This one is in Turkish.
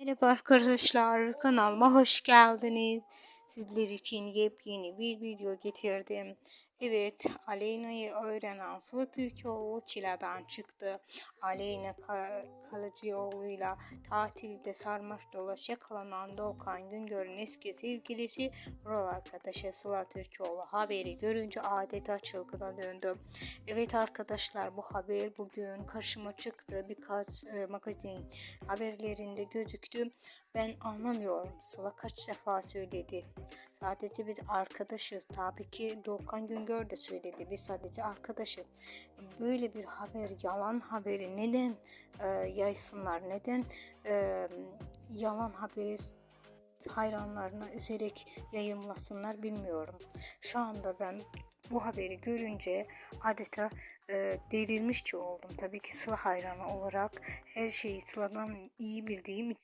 Merhaba arkadaşlar kanalıma hoş geldiniz. Sizler için yepyeni bir video getirdim. Evet Aleyna'yı öğrenen Sıla Türkoğlu çileden çıktı. Aleyna Ka- Kalıcıoğlu'yla tatilde sarmaş dolaş yakalanan Doğukan Güngör'ün eski sevgilisi rol arkadaşı Sıla Türkoğlu haberi görünce adeta çılgına döndü. Evet arkadaşlar bu haber bugün karşıma çıktı. Birkaç e, magazin haberlerinde gözüktü. Ben anlamıyorum. Sıla kaç defa söyledi. Sadece biz arkadaşız. Tabii ki Doğukan Güngör de söyledi. Biz sadece arkadaşız. Böyle bir haber, yalan haberi neden e, yaysınlar? Neden e, yalan haberi hayranlarına üzerek yayımlasınlar bilmiyorum. Şu anda ben bu haberi görünce adeta e, delirmiş ki oldum. Tabii ki Sıla hayranı olarak her şeyi Sıla'dan iyi bildiğim için